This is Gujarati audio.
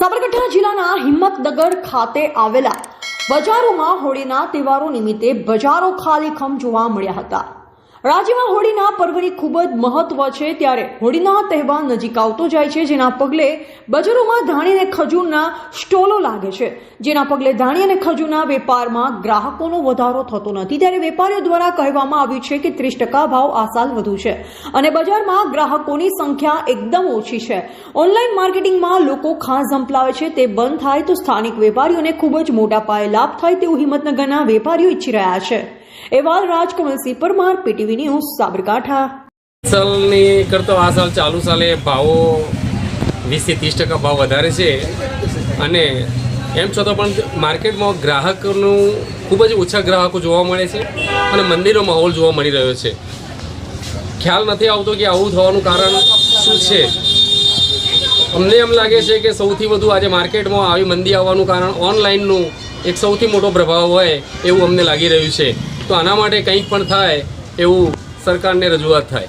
સાબરકાંઠા જિલ્લાના હિંમતનગર ખાતે આવેલા બજારોમાં હોળીના તહેવારો નિમિત્તે બજારો ખાલીખમ જોવા મળ્યા હતા. રાજ્યમાં હોળીના પર્વની ખૂબ જ મહત્વ છે ત્યારે હોળીના તહેવાર નજીક આવતો જાય છે, જેના પગલે બજારોમાં ધાણી અને ખજૂરના સ્ટોલો લાગે છે. જેના પગલે ધાણી અને ખજૂરના વેપારમાં ગ્રાહકોનો વધારો થતો નથી. ત્યારે વેપારીઓ દ્વારા કહેવામાં આવ્યું છે કે ત્રીસ ટકા ભાવ આ સાલ વધુ છે અને બજારમાં ગ્રાહકોની સંખ્યા એકદમ ઓછી છે. ઓનલાઈન માર્કેટિંગમાં લોકો ખાસ ઝંપલાવે છે, તે બંધ થાય તો સ્થાનિક વેપારીઓને ખૂબ જ મોટા પાયે લાભ થાય તેવું હિંમતનગરના વેપારીઓ ઈચ્છી રહ્યા છે. એવાલ રાજકમલસિંહ પરમાર, પીટીવી ન્યૂઝ, સાબરકાંઠા. સાલની કરતો આ સાલ ચાલુ સાલે ભાવો વીસથી ત્રીસ ટકા ભાવ વધારે છે. અને એમ છતાં પણ માર્કેટમાં ગ્રાહકનું ખૂબ જ ઓછા ગ્રાહકો જોવા મળે છે અને મંદિરનો માહોલ જોવા મળી રહ્યો છે. ખ્યાલ નથી આવતો કે આવું થવાનું કારણ શું છે. અમને એમ લાગે છે કે સૌથી વધુ આજે માર્કેટમાં આવી મંદી આવવાનું કારણ ઓનલાઈનનું એક સૌથી મોટો પ્રભાવ હોય એવું અમને લાગી રહ્યું છે. તો આના માટે કંઈક પણ થાય એવું સરકારને રજૂઆત થાય.